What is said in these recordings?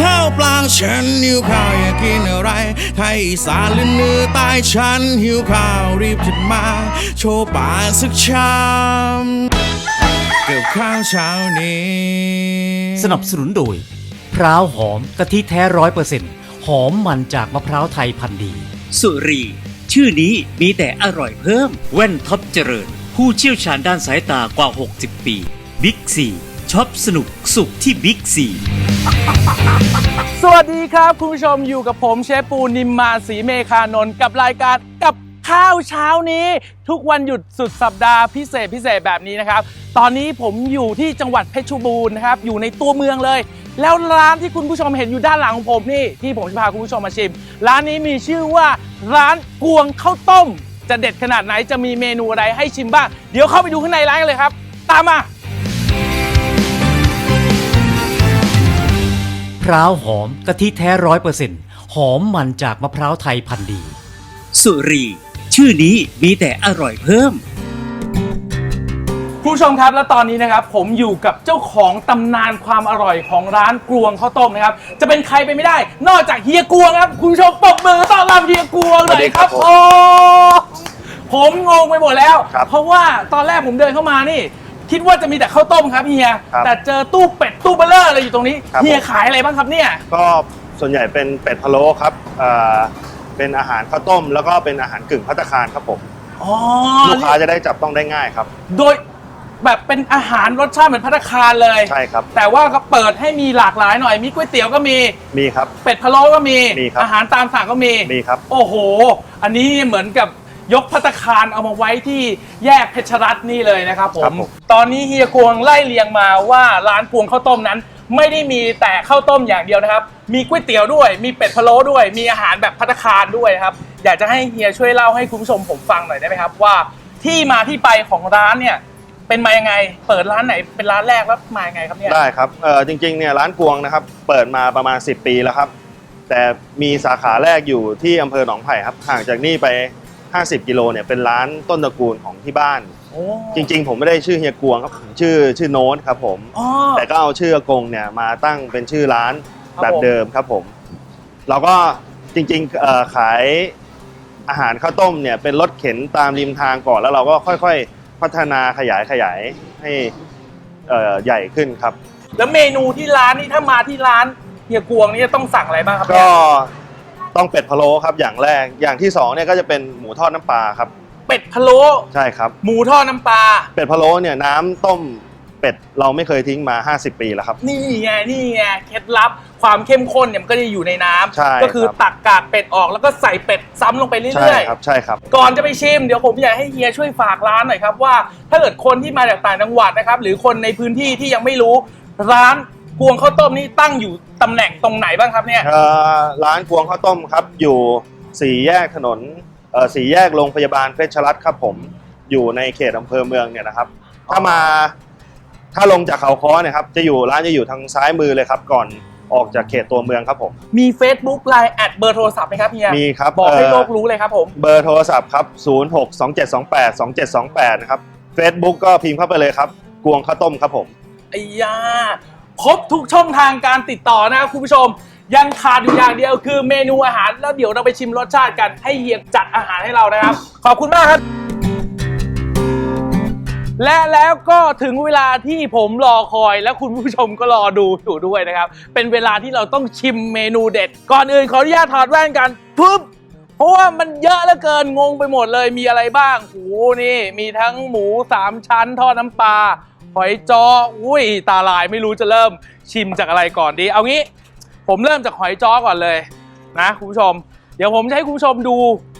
ข้าวปลางฉันหิวข้าวอยากกินอะไร ไทยอีสานหรือเหนือใต้ฉันหิวข้าวรีบจัดมา โชว์ป่ากสักชามกับข้าวเช้านี้ สนับสนุนโดยพร้าวหอมกะทิแท้ร้อยเปอร์เซ็นต์หอมมันจากมะพร้าวไทยพันธุ์ดี สุรี ชื่อนี้มีแต่อร่อยเพิ่ม แว่นท็อปเจริญ ผู้เชี่ยวชาญด้านสายตากว่า 60 ปี บิ๊กซีช็อปสนุกสุขที่บิ๊กซี สวัสดีครับ คุณผู้ชมอยู่กับผมเชฟปูนิมมาศรีเมคานนท์กับรายการกับข้าวเช้านี้ ทุกวันหยุดสุดสัปดาห์พิเศษพิเศษแบบนี้นะครับ ตอนนี้ผมอยู่ที่จังหวัดเพชรบูรณ์นะครับ อยู่ในตัวเมืองเลย แล้วร้านที่คุณผู้ชมเห็นอยู่ด้านหลังของผมนี่ที่ผมจะพาคุณผู้ชมมาชิม ร้านนี้มีชื่อว่าร้านกวงข้าวต้ม จะเด็ดขนาดไหนจะมีเมนูอะไรให้ชิมบ้าง เดี๋ยวเข้าไปดูข้างในร้านกันเลยครับ ตามมา พร้าวหอมกะทิแท้ร้อยเปอร์เซ็นต์หอมมันจากมะพร้าวไทยพันธุ์ดี สุรี ชื่อนี้มีแต่อร่อยเพิ่ม คุณผู้ชมครับและตอนนี้นะครับ ผมอยู่กับเจ้าของตำนานความอร่อยของร้านกรวงข้าวต้มนะครับ จะเป็นใครไปไม่ได้ นอกจากเฮียกวงครับ คุณผู้ชมปรบมือต้อนรับเฮียกวงหน่อยครับโอ้ผมงงไปหมดแล้ว ครับ เพราะว่าตอนแรกผมเดินเข้ามานี่ คิดว่าจะมีแต่ข้าวต้มครับเฮีย ครับแต่เจอตู้เป็ดตู้เบลเลอร์อะไรอยู่ตรงนี้ ครับ เฮียขายอะไรบ้างครับเนี่ย ก็ส่วนใหญ่เป็นเป็ดพะโล้ครับเอ่อเป็นอาหารข้าวต้ม แล้วก็เป็นอาหารกึ่งพัตตาคารครับผม อ๋อ ลูกค้าจะได้จับต้องได้ง่ายครับ โดยแบบเป็นอาหารรสชาติเหมือนพัตตาคารเลย ใช่ครับ แต่ว่าก็เปิดให้มีหลากหลายหน่อย มีก๋วยเตี๋ยวก็มี มีครับ เป็ดพะโล้ก็มี มีครับ อาหารตามสั่งก็มี มีครับ โอ้โห อันนี้เหมือนกับ ยกพัตตาคารเอามาไว้ที่แยกเพชรรัตน์นี่เลยนะครับผครัม บผม ตอนนี้เฮียกวงไล่เลียงมาว่าร้านกวงข้าวต้มนั้น ไม่ได้มีแต่ข้าวต้มอย่างเดียวนะครับ มีก๋วยเตี๋ยวด้วย มีเป็ดพะโล้ด้วย มีอาหารแบบพัตตาคารด้วยนะครับ อยากจะให้เฮียช่วยเล่าให้คุณผู้ชมผมฟังหน่อยได้ไหมครับว่าที่มาที่ไปของร้านเนี่ยเป็นมายังไง เปิดร้านไหนเป็นร้านแรกแล้วมายังไงครับเนี่ย ได้ครับเออจริงๆเนี่ยร้านกวงนะครับ เปิดมาประมาณ 10 ปีแล้วครับ แต่มีสาขาแรกอยู่ที่อำเภอหนองไผ่ครับ ห่างจากนี่ไป 50 กิโลเนี่ยเป็นร้านต้นตระกูลของที่บ้าน โอ้จริง ๆ ผมไม่ได้ชื่อเฮียกวงครับผมชื่อชื่อโน้ตครับผม อ๋อ แต่ก็เอาชื่ออากงเนี่ยมาตั้งเป็นชื่อร้านครับแบบผม เดิมครับผม เราก็จริงๆเอ่อขายอาหารข้าวต้มเนี่ยเป็นรถเข็นตามริมทางก่อนแล้วเราก็ค่อยๆ พัฒนาขยายขยายให้เอ่อใหญ่ขึ้นครับ แล้วเมนูที่ร้านนี่ถ้ามาที่ร้านเฮียกวงนี่จะต้องสั่งอะไรบ้างครับก็เนี่ย ต้องเป็ดพะโล้ครับอย่างแรกอย่างที่สองเนี่ยก็จะเป็นหมูทอดน้ำปลาครับเป็ดพะโล้ใช่ครับ หมูทอดน้ำปลาเป็ดพะโล้เนี่ยน้ำต้มเป็ดเราไม่เคยทิ้งมา 50 ปีแล้วครับ นี่ไงนี่ไงเคล็ดลับความเข้มข้นเนี่ยมันก็จะอยู่ในน้ำใช่ก็คือครับตักกากเป็ดออกแล้วก็ใส่เป็ดซ้ำลงไปใช่เรื่อยครับใช่ครับ ๆ ก่อนจะไปชิมเดี๋ยวผมอยากให้เฮียช่วยฝากร้านหน่อยครับว่า ถ้าเกิดคนที่มาจากต่างจังหวัดนะครับ หรือคนในพื้นที่ที่ยังไม่รู้ร้าน กวงข้าวต้มนี่ตั้งอยู่ตำแหน่งตรงไหนบ้างครับเนี่ย เอ่อร้านกวงข้าวต้มครับ อยู่สี่แยกถนนเอ่อสี่แยกโรงพยาบาลเพชรรัตน์ครับผม อยู่ในเขตอำเภอเมืองเนี่ยนะครับ ถ้ามาถ้าลงจากเขาค้อเนี่ยครับจะอยู่ร้านจะอยู่ทางซ้ายมือเลยครับ ก่อนออกจากเขตตัวเมืองครับผม มี Facebook ไลน์แอดเบอร์โทรศัพท์ไหมครับเฮียมีครับบอกให้เโลกรู้เลยครับผม เบอร์โทรศัพท์ครับ 0 6 2 7 2 8 2 7 2 8 นะครับ Facebook ก็พิมพ์เข้าไปเลยครับ กวงข้าวต้มครับผมไอ้ยา ครบทุกช่องทางการติดต่อนะครับคุณผู้ชม ยังขาดอยู่อย่างเดียวคือเมนูอาหารแล้วเดี๋ยวเราไปชิมรสชาติกันให้เฮียจัดอาหารให้เรานะครับ ขอบคุณมากครับ และแล้วก็ถึงเวลาที่ผมรอคอยและคุณผู้ชมก็รอดูอยู่ด้วยนะครับ เป็นเวลาที่เราต้องชิมเมนูเด็ด ก่อนอื่นขออนุญาตถอดแว่นกันปึ๊บเพราะว่ามันเยอะเหลือเกินงงไปหมดเลยมีอะไรบ้างโอ้โหนี่มีทั้งหมูสามชั้นทอดน้ำปลา หอยจออุ้ยตาลายไม่รู้จะเริ่มชิมจากอะไรก่อนดี เอางี้ ผมเริ่มจากหอยจอก่อนเลยนะคุณผู้ชม เดี๋ยวผมจะให้คุณผู้ชมดู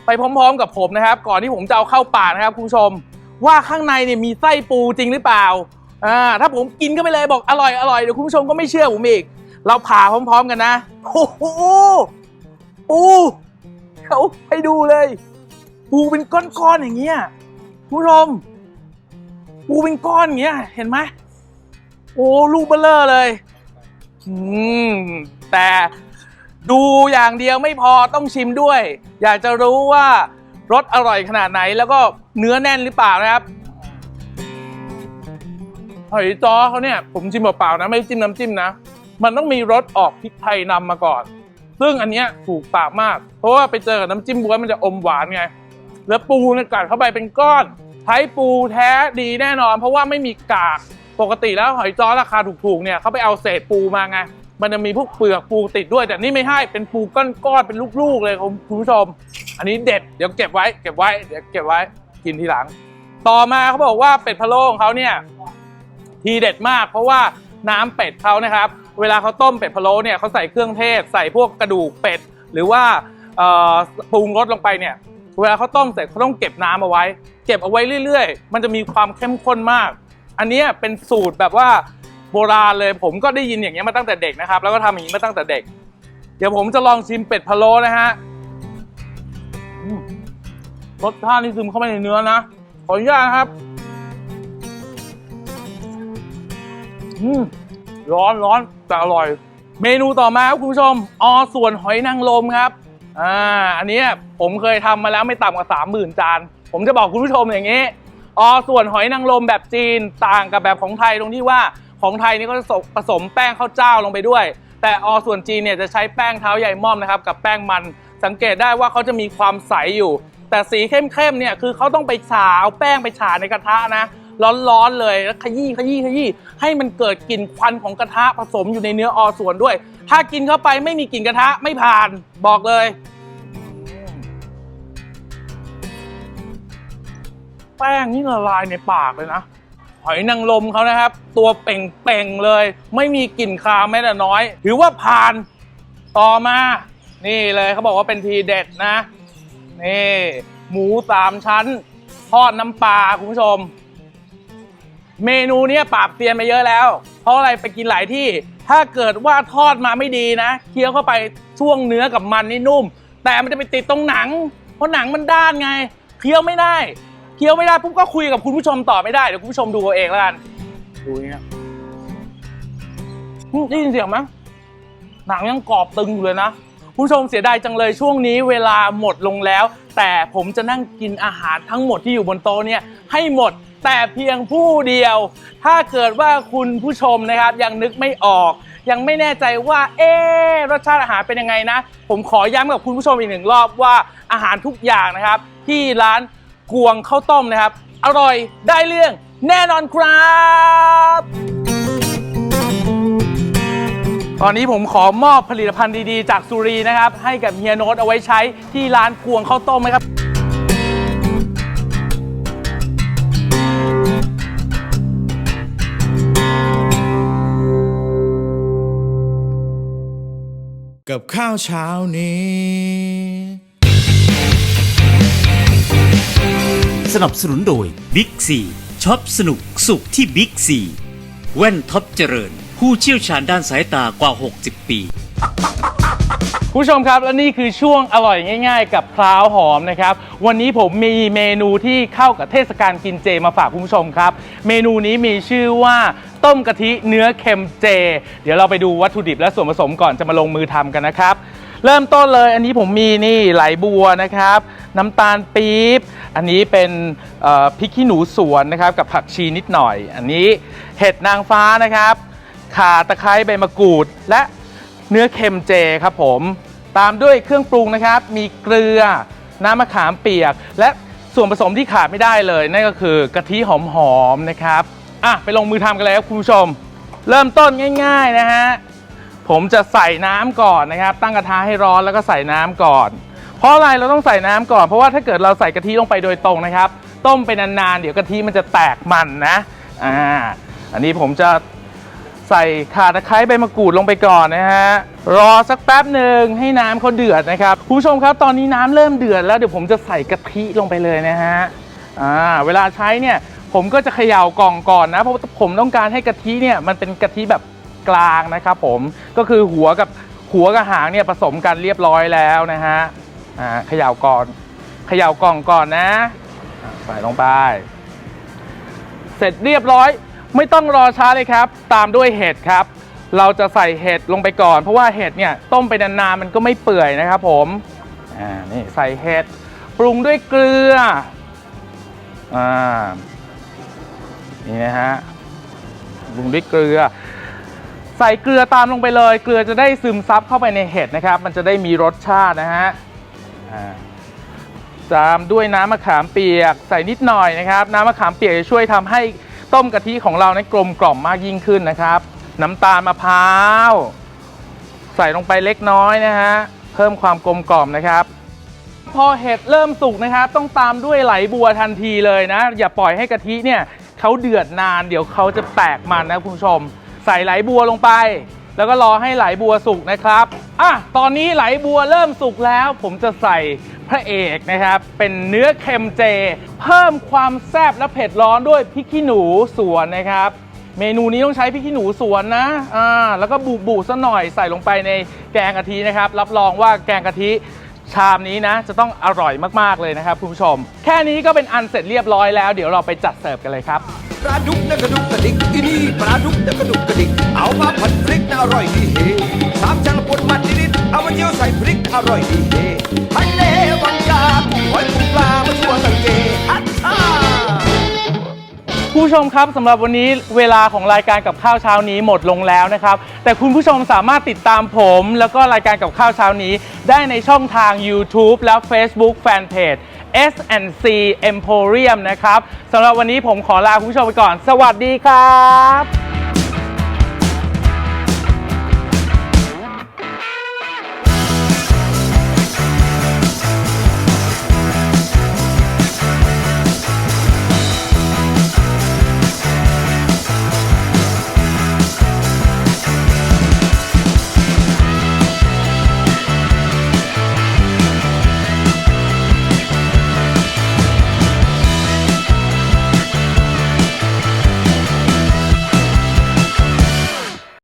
ไปพร้อม ๆ กับผมนะครับ ก่อนที่ผมจะเอาเข้าปากนะครับคุณผู้ชม ว่าข้างในเนี่ยมีไส้ปูจริงหรือเปล่าอ่าถ้าผมกินก็ไปเลยบอกอร่อยอร่อยเดี๋ยวคุณผู้ชมก็ไม่เชื่อผมอีก เราผ่าพร้อม ๆ กันนะโอ้โหปูเขาให้ดูเลย ปูเป็นก้อนๆอย่างเงี้ยคุณผู้ชม ปูเป็นก้อนอย่างเงี้ย เห็นไหมโอ้ลูกเบลเลอร์เลยอืมแต่ดูอย่างเดียวไม่พอต้องชิมด้วย อยากจะรู้ว่ารสอร่อยขนาดไหน แล้วก็เนื้อแน่นหรือเปล่านะครับหอยจ้อเขาเนี่ยผมชิมเปล่าๆนะไม่จิ้มน้ำจิ้มนะ มันต้องมีรสออกพริกไทยนำมาก่อน ซึ่งอันเนี้ยถูกปากมาก เพราะว่าไปเจอกับน้ำจิ้มบ๊วมันจะอมหวานไง แล้วปูเนี่ยกัดเข้าไปเป็นก้อน ใช้ปูแท้ดีแน่นอน เพราะว่าไม่มีกากปกติแล้วหอยจ้อราคาถูกๆเนี่ยเขาไปเอาเศษปูมาไง มันจะมีพวกเปลือกปูติดด้วย แต่นี่ไม่ให้เป็นปูก้อนๆเป็นลูกๆเลยคุณผู้ชม อันนี้เด็ดเดี๋ยวเก็บไว้เก็บไว้เดี๋ยวเก็บไว้กินทีหลัง ต่อมาเขาบอกว่าเป็ดพะโล้ของเขาเนี่ยทีเด็ดมาก เพราะว่าน้ำเป็ดเขานะครับ เวลาเขาต้มเป็ดพะโล้เนี่ยเขาใส่เครื่องเทศ ใส่พวกกระดูกเป็ด หรือว่าปรุงรสลงไปเนี่ย เวลาเขาต้มเสร็จเขาต้องเก็บน้ำเอาไว้ เก็บเอาไว้เรื่อยๆ มันจะมีความเข้มข้นมาก อันนี้เป็นสูตรแบบว่าโบราณเลย ผมก็ได้ยินอย่างเงี้ยมาตั้งแต่เด็กนะครับ แล้วก็ทำอย่างนี้มาตั้งแต่เด็ก เดี๋ยวผมจะลองชิมเป็ดพะโล้นะฮะรสชาตินี่ซึมเข้าไปในเนื้อนะขออนุญาตครับ อืมร้อนร้อนแต่อร่อย เมนูต่อมาครับคุณผู้ชม อส่วนหอยนางรมครับ อ่าอันนี้ผมเคยทำมาแล้วไม่ต่ำกว่าสามหมื่นจาน ผมจะบอกคุณผู้ชมอย่างนี้ออส่วนหอยนางรมแบบจีนต่างกับแบบของไทยตรงที่ว่าของไทยนี่ก็จะผสมแป้งข้าวเจ้าลงไปด้วย แต่อส่วนจีนเนี่ยจะใช้แป้งเท้าใหญ่ม่อมนะครับกับแป้งมันสังเกตได้ว่าเขาจะมีความใสอยู่ แต่สีเข้มๆเนี่ยคือเขาต้องไปฉาเอาแป้งไปฉาในกระทะนะ ร้อนๆเลยแล้วขยี้ขยี้ขยี้ให้มันเกิดกลิ่นควันของกระทะผสมอยู่ในเนื้อออส่วนด้วย ถ้ากินเข้าไปไม่มีกลิ่นกระทะไม่ผ่านบอกเลยแป้งนี่ละลายในปากเลยนะหอยนางรมเขานะครับ ตัวเป่งๆเลย ไม่มีกลิ่นคาวแม้แต่น้อย ถือว่าผ่านต่อมา นี่เลยเขาบอกว่าเป็นทีเด็ดนะ นี่ หมูสามชั้น ทอดน้ำปลาคุณผู้ชม เมนูเนี้ยปราบเซียนมาเยอะแล้ว เพราะอะไรไปกินหลายที่ ถ้าเกิดว่าทอดมาไม่ดีนะ เคี้ยวเข้าไปช่วงเนื้อกับมันนี่นุ่ม แต่มันจะไปติดตรงหนัง เพราะหนังมันด้านไง เคี้ยวไม่ได้ เคี้ยวไม่ได้ปุ๊บก็คุยกับคุณผู้ชมต่อไม่ได้ เดี๋ยวคุณผู้ชมดูเอาเองแล้วกัน ดูอย่างเงี้ยอืมได้ยินเสียงไหมหนังยังกรอบตึงอยู่เลยนะ คุณผู้ชมเสียดายจังเลยช่วงนี้เวลาหมดลงแล้ว แต่ผมจะนั่งกินอาหารทั้งหมดที่อยู่บนโต๊ะเนี่ยให้หมด แต่เพียงผู้เดียว ถ้าเกิดว่าคุณผู้ชมนะครับยังนึกไม่ออก ยังไม่แน่ใจว่า เอ๊รสชาติอาหารเป็นยังไงนะ ผมขอย้ำกับคุณผู้ชมอีกหนึ่งรอบว่าอาหารทุกอย่างนะครับ ที่ร้านกวงข้าวต้มนะครับ อร่อยได้เรื่องแน่นอนครับตอนนี้ผมขอมอบผลิตภัณฑ์ดีๆ จากสุรีนะครับ ให้กับเฮียโน้ตเอาไว้ใช้ที่ร้านกวงข้าวต้มนะครับ กับข้าวเช้านี้ สนับสนุนโดยบิ๊กซีช็อปสนุกสุขที่บิ๊กซีแว่นท็อปเจริญ ผู้เชี่ยวชาญด้านสายตากว่า 60 ปี คุณผู้ชมครับและนี่คือช่วงอร่อยง่าย ๆ กับพร้าวหอมนะครับ วันนี้ผมมีเมนูที่เข้ากับเทศกาลกินเจมาฝากคุณผู้ชมครับ เมนูนี้มีชื่อว่า ต้มกะทิเนื้อเค็มเจ เดี๋ยวเราไปดูวัตถุดิบและส่วนผสมก่อนจะมาลงมือทำกันนะครับ เริ่มต้นเลยอันนี้ผมมีนี่ไหลบัวนะครับ น้ำตาลปี๊บอันนี้เป็นพริกขี้หนูสวนนะครับกับผักชีนิดหน่อย อันนี้เห็ดนางฟ้านะครับข่าตะไคร้ใบมะกรูดและเนื้อเค็มเจครับผมตามด้วยเครื่องปรุงนะครับ มีเกลือ น้ำมะขามเปียก และส่วนผสมที่ขาดไม่ได้เลย นั่นก็คือกะทิหอมๆนะครับ อะไปลงมือทำกันเลยครับคุณผู้ชม เริ่มต้นง่าย ๆนะฮะผมจะใส่น้ำก่อนนะครับ ตั้งกระทะให้ร้อนแล้วก็ใส่น้ำก่อน เพราะอะไรเราต้องใส่น้ำก่อนเพราะว่าถ้าเกิดเราใส่กะทิลงไปโดยตรงนะครับ ต้มไปนานๆเดี๋ยวกะทิมันจะแตกมันนะอ่าอันนี้ผมจะใส่ข่าตะไคร้ใบมะกรูดลงไปก่อนนะฮะรอสักแป๊บหนึ่งให้น้ำเขาเดือดนะครับคุณผู้ชมครับตอนนี้น้ำเริ่มเดือดแล้วเดี๋ยวผมจะใส่กะทิลงไปเลยนะฮะอ่าเวลาใช้เนี่ย ผมก็จะเขย่ากล่องก่อนนะ เพราะผมต้องการให้กะทิเนี่ยมันเป็นกะทิแบบกลางนะครับผมก็คือหัวกับหัวกับหางเนี่ยผสมกันเรียบร้อยแล้วนะฮะอ่าเขย่าก่อนเขย่ากล่องก่อนนะใส่ลงไป เสร็จเรียบร้อย ไม่ต้องรอช้าเลยครับ ตามด้วยเห็ดครับ เราจะใส่เห็ดลงไปก่อน เพราะว่าเห็ดเนี่ยต้มไปนานๆมันก็ไม่เปื่อยนะครับผมอ่านี่ใส่เห็ดปรุงด้วยเกลืออ่า นี่นะฮะปรุงด้วยเกลือ ใส่เกลือตามลงไปเลย เกลือจะได้ซึมซับเข้าไปในเห็ดนะครับ มันจะได้มีรสชาตินะฮะตามด้วยน้ำมะขามเปียก ใส่นิดหน่อยนะครับ น้ำมะขามเปียกจะช่วยทำให้ต้มกะทิของเรานั้นกลมกล่อมมากยิ่งขึ้นนะครับ น้ำตาลมะพร้าว ใส่ลงไปเล็กน้อยนะฮะเพิ่มความกลมกล่อมนะครับ พอเห็ดเริ่มสุกนะครับ ต้องตามด้วยไหลบัวทันทีเลยนะ อย่าปล่อยให้กะทิเนี่ย เขาเดือดนานเดี๋ยวเขาจะแตกมันนะคุณผู้ชม ใส่ไหลบัวลงไป แล้วก็รอให้ไหลบัวสุกนะครับอะตอนนี้ไหลบัวเริ่มสุกแล้ว ผมจะใส่พระเอกนะครับ เป็นเนื้อเค็มเจ เพิ่มความแซ่บและเผ็ดร้อนด้วยพริกขี้หนูสวนนะครับ เมนูนี้ต้องใช้พริกขี้หนูสวนนะอ่าแล้วก็บุบุซะหน่อยใส่ลงไปในแกงกะทินะครับ รับรองว่าแกงกะทิ ชามนี้นะ จะต้องอร่อยมาก ๆ เลยนะครับคุณผู้ชม แค่นี้ก็เป็นอันเสร็จเรียบร้อยแล้ว เดี๋ยวเราไปจัดเสิร์ฟกันเลยครับ ปลาดุกนะกระดุกกระดิกอีนี่ปลาดุกนะกระดุกกระดิกเอามาผัดพริกนะอร่อยดีเฮสามชั้นปนมันนิดๆเอามาเจียวใส่พริกอร่อยดีเฮทะเลวังยากุ้งหอยปูปลามาชัวสังเกอัชชา ผู้ชมครับสำหรับวันนี้เวลาของรายการกับข้าวเช้านี้หมดลงแล้วนะครับ แต่คุณผู้ชมสามารถติดตามผม แล้วก็รายการกับข้าวเช้านี้ ได้ในช่องทาง YouTube และ Facebook Fanpage S&C Emporium นะครับสำหรับวันนี้ผมขอลาคุณผู้ชมไปก่อน สวัสดีครับ